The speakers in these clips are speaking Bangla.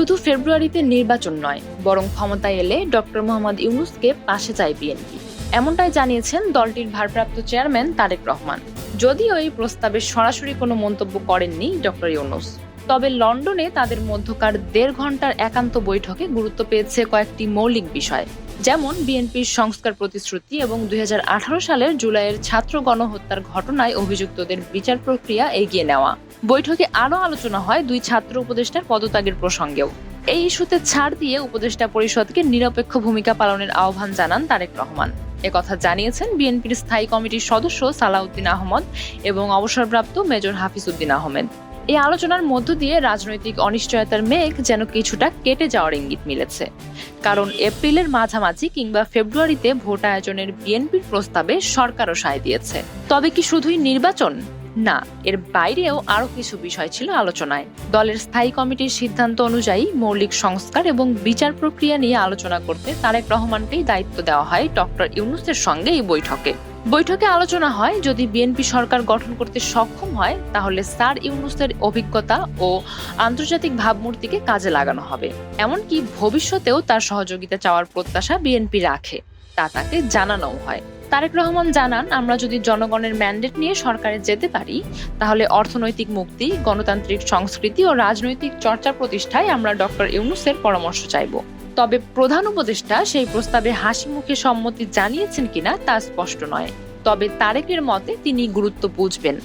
শুধু ফেব্রুয়ারিতে নির্বাচন নয়, বরং ক্ষমতায় এলে ডক্টর মোহাম্মদ ইউনুসকে পাশে চায় বিএনপি। এমনটাই জানিয়েছেন দলটির ভারপ্রাপ্ত চেয়ারম্যান তারেক রহমান। যদিও এই প্রস্তাবে সরাসরি কোনো মন্তব্য করেননি ডক্টর ইউনুস। তবে লন্ডনে তাদের মধ্যকার দেড় ঘণ্টার একান্ত বৈঠকে গুরুত্ব পেয়েছে কয়েকটি মৌলিক বিষয়, যেমন বিএনপির সংস্কার প্রতিশ্রুতি এবং দুই হাজার আঠারো সালের জুলাইয়ের ছাত্র গণহত্যার ঘটনায় অভিযুক্তদের বিচার প্রক্রিয়া এগিয়ে নেওয়া। বৈঠকে আরও আলোচনা হয় দুই ছাত্র উপদেষ্টার পদত্যাগের প্রসঙ্গেও। এই ইস্যুতে ছাড় দিয়ে উপদেষ্টা পরিষদকে নিরপেক্ষ ভূমিকা পালনের আহ্বান জানান তারেক রহমান। একথা জানিয়েছেন বিএনপির স্থায়ী কমিটির সদস্য সালাউদ্দিন আহমদ এবং অবসরপ্রাপ্ত মেজর হাফিজ উদ্দিন আহমেদ। এই আলোচনার মধ্য দিয়ে রাজনৈতিক অনিশ্চয়তার মেঘ যেন কিছুটা কেটে যাওয়ার ইঙ্গিত মিলেছে। কারণ এপ্রিলের মাঝামাঝি কিংবা ফেব্রুয়ারিতে ভোট আয়োজনের বিএনপির প্রস্তাবে সরকারও সায় দিয়েছে। তবে কি শুধুই নির্বাচন? না, এর বাইরেও আরও কিছু বিষয় ছিল আলোচনায়। দলের স্থায়ী কমিটির সিদ্ধান্ত অনুযায়ী মৌলিক সংস্কার এবং বিচার প্রক্রিয়া নিয়ে আলোচনা করতে তারেক রহমানকেই দায়িত্ব দেওয়া হয় ডক্টর ইউনুসের সঙ্গে এই বৈঠকে। বৈঠকে আলোচনা হয়, যদি বিএনপি সরকার গঠন করতে সক্ষম হয়, তাহলে স্যার ইউনুসের অভিজ্ঞতা ও আন্তর্জাতিক ভাবমূর্তিকে কাজে লাগানো হবে। এমনকি ভবিষ্যতেও তার সহযোগিতা চাওয়ার প্রত্যাশা বিএনপি রাখে, তা তাকে জানানোও হয়। তারেক রহমান জানান, আমরা যদি জনগণের ম্যান্ডেট নিয়ে সরকারে যেতে পারি, তাহলে অর্থনৈতিক মুক্তি, গণতান্ত্রিক সংস্কৃতি ও রাজনৈতিক চর্চা প্রতিষ্ঠায় আমরা ডক্টর ইউনুসের পরামর্শ চাইব। তবে প্রধান উপদেষ্টা সেই প্রস্তাবে হাসি মুখে সম্মতি জানিয়েছেন কিনা তা স্পষ্ট নয়। তবে তারেকের মতে তিনি গুরুত্ব বুঝবেন।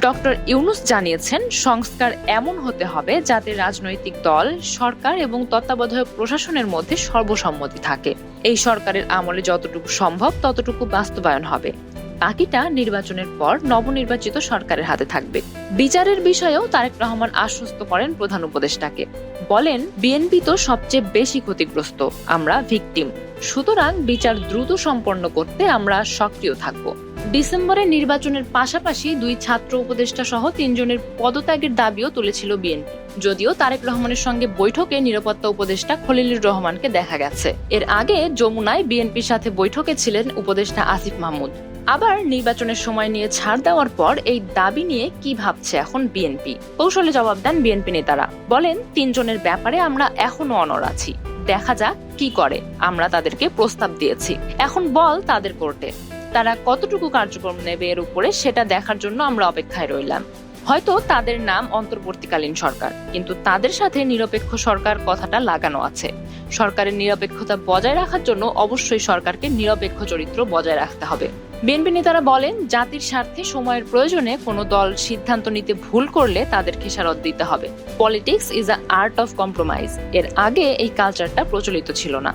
ডক্টর ইউনুস জানিয়েছেন, সংস্কার এমন হতে হবে যাতে রাজনৈতিক দল, সরকার এবং তত্ত্বাবধায়ক প্রশাসনের মধ্যে সর্বসম্মতি থাকে। এই সরকারের আমলে যতটুকু সম্ভব ততটুকু বাস্তবায়ন হবে। বাকিটা নির্বাচনের পর নবনির্বাচিত সরকারের হাতে থাকবে। বিচারের বিষয়েও তারেক রহমান আশ্বস্ত করেন প্রধান উপদেষ্টাকে। বলেন, বিএনপি তো সবচেয়ে বেশি ক্ষতিগ্রস্ত, আমরা ভিকটিম। সুতরাং বিচার দ্রুত সম্পন্ন করতে আমরা সক্রিয় থাকব। ডিসেম্বরে নির্বাচনের পাশাপাশি দুই ছাত্র উপদেষ্টা সহ তিনজনের পদত্যাগের দাবিও তুলেছিল বিএনপি। যদিও তারেক রহমানের সঙ্গে বৈঠকে নিরাপত্তা উপদেষ্টা খলিলুর রহমানকে দেখা গেছে। এর আগে যমুনায় বিএনপির সাথে বৈঠকে ছিলেন উপদেষ্টা আসিফ মাহমুদ। আবার নির্বাচনের সময় নিয়ে ছাড় দেওয়ার পর এই দাবি নিয়ে কি ভাবছে এখন বিএনপি কৌশলে জবাব দেন বিএনপি নেতারা। বলেন, তিনজনের ব্যাপারে আমরা এখনও অনর আছি। দেখা যাক কি করে। আমরা তাদেরকে প্রস্তাব দিয়েছি। এখন বল তাদের কোর্টে। তারা কতটুকু কার্যক্রম নেবে এর উপরে সেটা দেখার জন্য আমরা অপেক্ষায় রইলাম। হয়তো তাদের নাম অন্তর্বর্তীকালীন সরকার, কিন্তু তাদের সাথে নিরপেক্ষ সরকার কথাটা লাগানো আছে। সরকারের নিরপেক্ষতা বজায় রাখার জন্য অবশ্যই সরকারকে নিরপেক্ষ চরিত্র বজায় রাখতে হবে। বিএনপি নেতারা বলেন, জাতির স্বার্থে সময়ের প্রয়োজনে কোনো দল সিদ্ধান্ত নিতে ভুল করলে তাদের খেসারত দিতে হবে। Politics is a art of compromise. এর আগে এই কালচারটা প্রচলিত ছিল না।